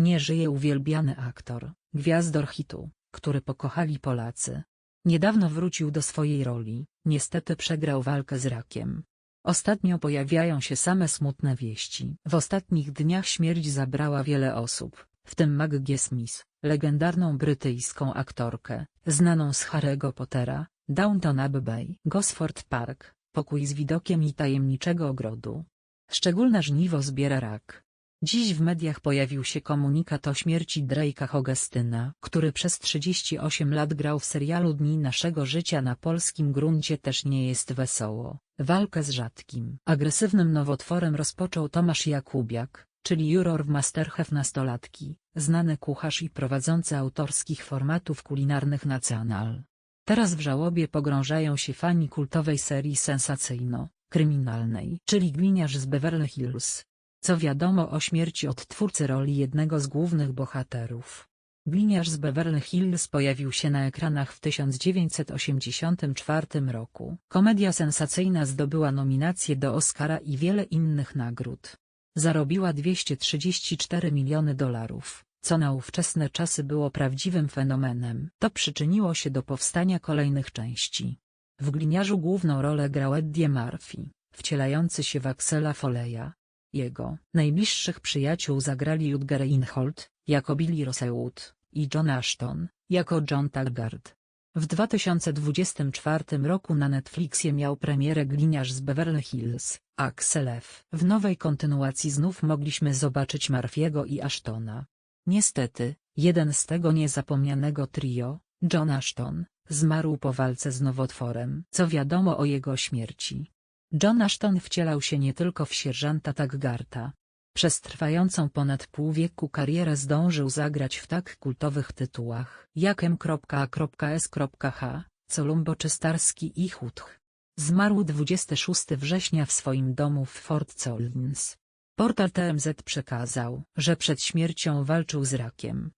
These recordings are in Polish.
Nie żyje uwielbiany aktor, gwiazdor hitu, który pokochali Polacy. Niedawno wrócił do swojej roli, niestety przegrał walkę z rakiem. Ostatnio pojawiają się same smutne wieści. W ostatnich dniach śmierć zabrała wiele osób, w tym Maggie Smith, legendarną brytyjską aktorkę, znaną z Harry'ego Pottera, Downton Abbey, Gosford Park, pokój z widokiem i tajemniczego ogrodu. Szczególne żniwo zbiera rak. Dziś w mediach pojawił się komunikat o śmierci Drake'a Hogestyna, który przez 38 lat grał w serialu Dni naszego życia na polskim gruncie też nie jest wesoło. Walkę z rzadkim, agresywnym nowotworem rozpoczął Tomasz Jakubiak, czyli juror w Masterchef nastolatki, znany kucharz i prowadzący autorskich formatów kulinarnych Nacional. Teraz w żałobie pogrążają się fani kultowej serii sensacyjno-kryminalnej, czyli Gliniarz z Beverly Hills. Co wiadomo o śmierci odtwórcy roli jednego z głównych bohaterów. Gliniarz z Beverly Hills pojawił się na ekranach w 1984 roku. Komedia sensacyjna zdobyła nominacje do Oscara i wiele innych nagród. Zarobiła 234 miliony dolarów, co na ówczesne czasy było prawdziwym fenomenem. To przyczyniło się do powstania kolejnych części. W Gliniarzu główną rolę grał Eddie Murphy, wcielający się w Axela Foleya. Jego najbliższych przyjaciół zagrali Rutger Reinhold, jako Billy Rosewood, i John Ashton, jako John Taggart. W 2024 roku na Netflixie miał premierę Gliniarz z Beverly Hills, Axel F. W nowej kontynuacji znów mogliśmy zobaczyć Murphy'ego i Ashtona. Niestety, jeden z tego niezapomnianego trio, John Ashton, zmarł po walce z nowotworem. Co wiadomo o jego śmierci? John Ashton wcielał się nie tylko w sierżanta Taggarta. Przez trwającą ponad pół wieku karierę zdążył zagrać w tak kultowych tytułach jak M.A.S.H, Columbo czy Starski i Hutch. Zmarł 26 września w swoim domu w Fort Collins. Portal TMZ przekazał, że przed śmiercią walczył z rakiem.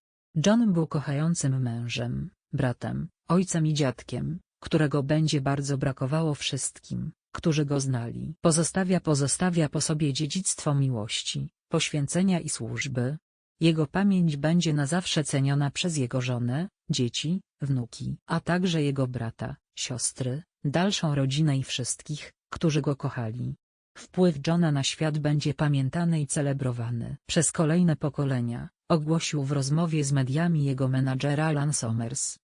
John był kochającym mężem, bratem, ojcem i dziadkiem, którego będzie bardzo brakowało wszystkim, którzy go znali. Pozostawia pozostawia po sobie dziedzictwo miłości, poświęcenia i służby. Jego pamięć będzie na zawsze ceniona przez jego żonę, dzieci, wnuki, a także jego brata, siostry, dalszą rodzinę i wszystkich, którzy go kochali. Wpływ Johna na świat będzie pamiętany i celebrowany przez kolejne pokolenia, ogłosił w rozmowie z mediami jego menadżer Alan Somers.